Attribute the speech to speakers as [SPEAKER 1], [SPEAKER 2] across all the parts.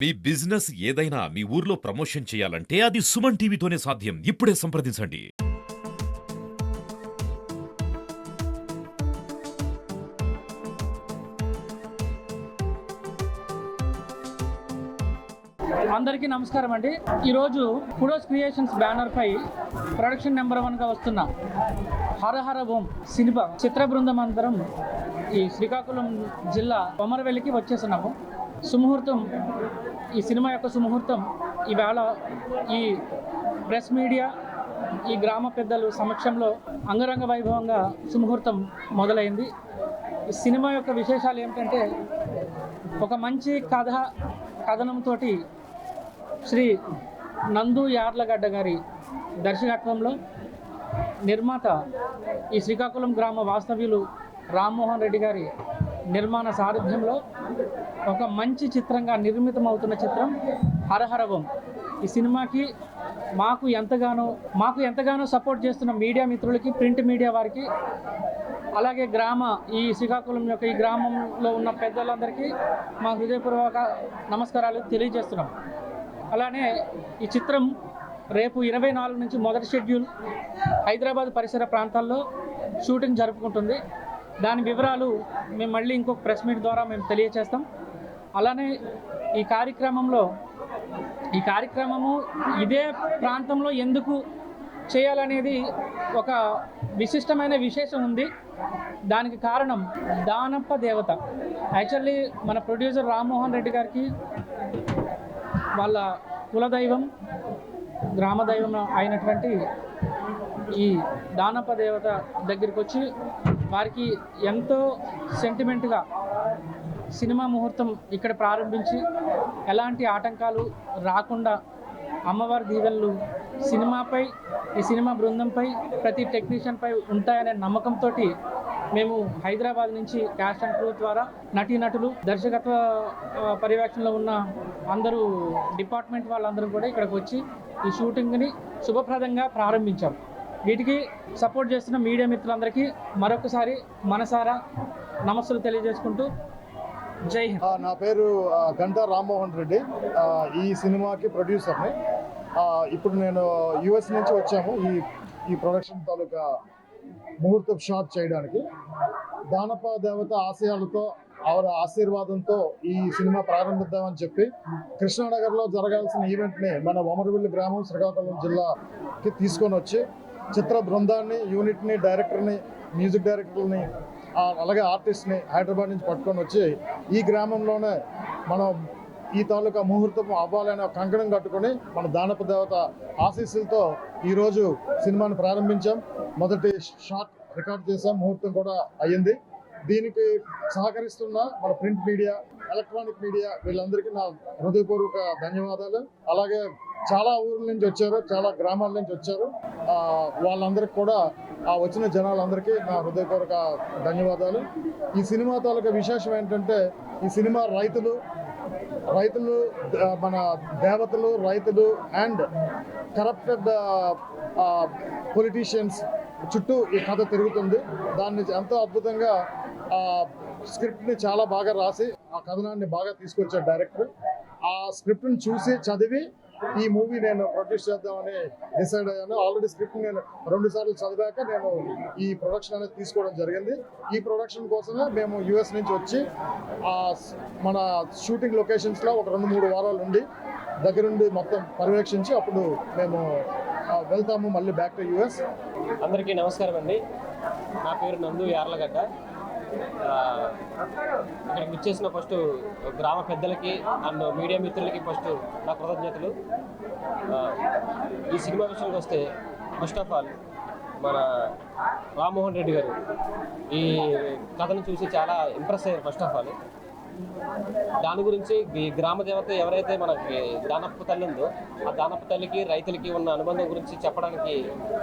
[SPEAKER 1] మీ business ఏదైనా మీ ఊర్లో promotion చేయాలంటే అది సుమన్ టీవీతోనే సాధ్యం. ఇప్పుడే సంప్రదించండి.
[SPEAKER 2] అందరికీ నమస్కారం అండి. ఈరోజు కుడోస్ క్రియేషన్స్ బ్యానర్ పై ప్రొడక్షన్ నెంబర్ వన్గా వస్తున్న హరహర ఓం సినిమా చిత్ర బృందం అందరం ఈ శ్రీకాకుళం జిల్లా కొమరవెల్లికి వచ్చేస్తున్నాము సుముహూర్తం ఈ సినిమా యొక్క సుముహూర్తం ఈవేళ ఈ ప్రెస్ మీడియా ఈ గ్రామ పెద్దలు సమక్షంలో అంగరంగ వైభవంగా సుముహూర్తం మొదలైంది. ఈ సినిమా యొక్క విశేషాలు ఏమిటంటే ఒక మంచి కథ కథనంతో శ్రీ నందు యార్లగడ్డ గారి దర్శకత్వంలో నిర్మాత ఈ శ్రీకాకుళం గ్రామ వాస్తవ్యులు రామ్మోహన్ రెడ్డి గారి నిర్మాణ సారథ్యంలో ఒక మంచి చిత్రంగా నిర్మితమవుతున్న చిత్రం హరహరవం ఈ సినిమాకి మాకు ఎంతగానో మాకు ఎంతగానో సపోర్ట్ చేస్తున్న మీడియా మిత్రులకి ప్రింట్ మీడియా వారికి అలాగే గ్రామ ఈ శ్రీకాకుళం యొక్క ఈ గ్రామంలో ఉన్న పెద్దలందరికీ మా హృదయపూర్వక నమస్కారాలు తెలియజేస్తున్నాం. అలానే ఈ చిత్రం రేపు ఇరవై నాలుగు నుంచి మొదటి షెడ్యూల్ హైదరాబాద్ పరిసర ప్రాంతాల్లో షూటింగ్ జరుపుకుంటుంది. దాని వివరాలు మేము మళ్ళీ ఇంకొక ప్రెస్ మీట్ ద్వారా మేము తెలియచేస్తాం. అలానే ఈ కార్యక్రమంలో ఈ కార్యక్రమము ఇదే ప్రాంతంలో ఎందుకు చేయాలనేది ఒక విశిష్టమైన విశేషం ఉంది. దానికి కారణం దానప్ప దేవత. యాక్చువల్లీ మన ప్రొడ్యూసర్ రామ్మోహన్ రెడ్డి గారికి వాళ్ళ కులదైవం గ్రామదైవం అయినటువంటి ఈ దానప్ప దేవత దగ్గరికి వచ్చి వారికి ఎంతో సెంటిమెంట్గా సినిమా ముహూర్తం ఇక్కడ ప్రారంభించి ఎలాంటి ఆటంకాలు రాకుండా అమ్మవారి దీవెనలు సినిమాపై ఈ సినిమా బృందంపై ప్రతి టెక్నీషియన్పై ఉంటాయనే నమ్మకంతో మేము హైదరాబాద్ నుంచి క్యాష్ అండ్ క్రూ ద్వారా నటీనటులు దర్శకత్వ పర్యవేక్షణలో ఉన్న అందరూ డిపార్ట్మెంట్ వాళ్ళందరూ కూడా ఇక్కడికి వచ్చి ఈ షూటింగ్ని శుభప్రదంగా ప్రారంభించాం. వీటికి సపోర్ట్ చేస్తున్న మీడియా మిత్రులందరికీ మరొకసారి మనసారా నమస్సులు తెలియజేసుకుంటూ జై హింద్.
[SPEAKER 3] నా పేరు గంటా రామ్మోహన్ రెడ్డి. ఈ సినిమాకి ప్రొడ్యూసర్ని. ఇప్పుడు నేను యుఎస్ నుంచి వచ్చాము ఈ ఈ ప్రొడక్షన్ తాలూకా ముహూర్తం షాట్ చేయడానికి. దానప దేవత ఆశయాలతో ఆవిడ ఆశీర్వాదంతో ఈ సినిమా ప్రారంభిద్దామని చెప్పి కృష్ణానగర్లో జరగాల్సిన ఈవెంట్ని మన ఒమరవెల్లి గ్రామం శ్రీకాకుళం జిల్లాకి తీసుకొని వచ్చి చిత్ర బృందాన్ని యూనిట్ని డైరెక్టర్ని మ్యూజిక్ డైరెక్టర్ని అలాగే ఆర్టిస్ట్ని హైదరాబాద్ నుంచి పట్టుకొని వచ్చి ఈ గ్రామంలోనే మనం ఈ తాలూకా ముహూర్తం అవ్వాలని ఒక కంకణం కట్టుకొని మన దానప దేవత ఆశీస్సులతో ఈరోజు సినిమాని ప్రారంభించాం. మొదటి షాట్ రికార్డ్ చేసాం ముహూర్తం కూడా అయ్యింది. దీనికి సహకరిస్తున్న మన ప్రింట్ మీడియా ఎలక్ట్రానిక్ మీడియా వీళ్ళందరికీ నా హృదయపూర్వక ధన్యవాదాలు. అలాగే చాలా ఊర్ల నుంచి వచ్చారు చాలా గ్రామాల నుంచి వచ్చారు. వాళ్ళందరికీ కూడా ఆ వచ్చిన జనాలందరికీ నా హృదయపూర్వక ధన్యవాదాలు. ఈ సినిమా తాలూకా విశేషం ఏంటంటే ఈ సినిమా రైతులు రైతులు మన దేవతలు రైతులు అండ్ కరప్టెడ్ పొలిటీషియన్స్ చుట్టూ ఈ కథ తిరుగుతుంది. దాన్ని ఎంతో అద్భుతంగా ఆ స్క్రిప్ట్ని చాలా బాగా రాసి ఆ కథనాన్ని బాగా తీసుకొచ్చాడు డైరెక్టర్. ఆ స్క్రిప్ట్ని చూసి చదివి ఈ మూవీ నేను ప్రొడ్యూస్ చేద్దామని డిసైడ్ అయ్యాను. ఆల్రెడీ స్క్రిప్ట్ నేను రెండు సార్లు చదివాక నేను ఈ ప్రొడక్షన్ అనేది తీసుకోవడం జరిగింది. ఈ ప్రొడక్షన్ కోసమే మేము యుఎస్ నుంచి వచ్చి మన షూటింగ్ లొకేషన్స్లో ఒక రెండు మూడు వారాలు ఉండి దగ్గరుండి మొత్తం పర్యవేక్షించి అప్పుడు మేము వెళ్తాము మళ్ళీ బ్యాక్ టు యుఎస్
[SPEAKER 4] అందరికీ నమస్కారం అండి. నా పేరు నందు యార్లగడ్డ. ఇక్కడికి వచ్చేసిన ఫస్ట్ గ్రామ పెద్దలకి అండ్ మీడియా మిత్రులకి ఫస్ట్ నా కృతజ్ఞతలు. ఈ సినిమా విషయానికి వస్తే ఫస్ట్ ఆఫ్ ఆల్ మన రామ్మోహన్ రెడ్డి గారు ఈ కథను చూసి చాలా ఇంప్రెస్ అయ్యారు ఫస్ట్ ఆఫ్ ఆల్. దాని గురించి ఈ గ్రామ దేవత ఎవరైతే మనకి దానప్ప తల్లి ఉందో ఆ దానప్ప తల్లికి రైతులకి ఉన్న అనుబంధం గురించి చెప్పడానికి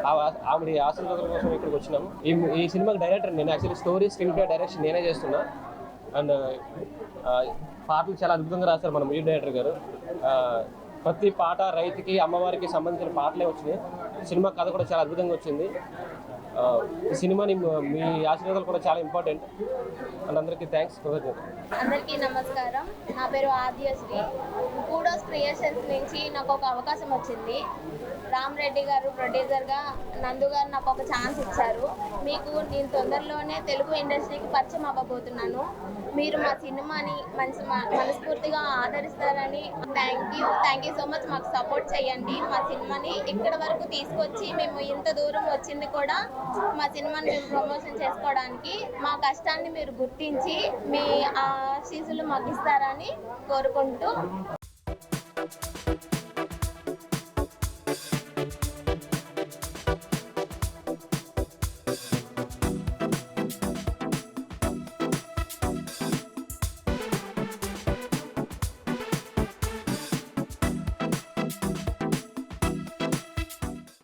[SPEAKER 4] ఆ- ఆవిడ ఆశీర్వాదం కోసం ఇక్కడికి వచ్చినాము. ఈ ఈ సినిమాకి డైరెక్టర్ నేను actually story screenplay direction నేనే చేస్తున్నా. అండ్ పాటలు చాలా అద్భుతంగా రాశారు మన మ్యూజిక్ డైరెక్టర్ గారు. ప్రతి పాట రైతుకి అమ్మవారికి సంబంధించిన పాటలే వచ్చినాయి. సినిమా కథ కూడా చాలా అద్భుతంగా వచ్చింది. ఈ సినిమాని మీ ఆశీర్వాదాలు కూడా చాలా ఇంపార్టెంట్. అండ్ అందరికీ థ్యాంక్స్
[SPEAKER 5] అందరికీ నమస్కారం. నా పేరు ఆద్యశ్రీ కూడోస్ క్రియేషన్స్ నుంచి నాకు ఒక అవకాశం వచ్చింది. రామ్ రెడ్డి గారు ప్రొడ్యూసర్గా నందు గారు నాకు ఒక ఛాన్స్ ఇచ్చారు. మీకు నేను తొందరలోనే తెలుగు ఇండస్ట్రీకి పరిచయం అవ్వబోతున్నాను. మీరు మా సినిమాని మంచి మనస్ఫూర్తిగా ఆదరిస్తారని thank you thank you so much మాకు సపోర్ట్ చేయండి. మా సినిమాని ఇక్కడ వరకు తీసుకొచ్చి మేము ఇంత దూరం వచ్చింది కూడా మా సినిమాని మేము ప్రమోషన్ చేసుకోవడానికి మా కష్టాన్ని మీరు గుర్తించి మీ ఆశీస్సులు మాకు ఇస్తారని కోరుకుంటూ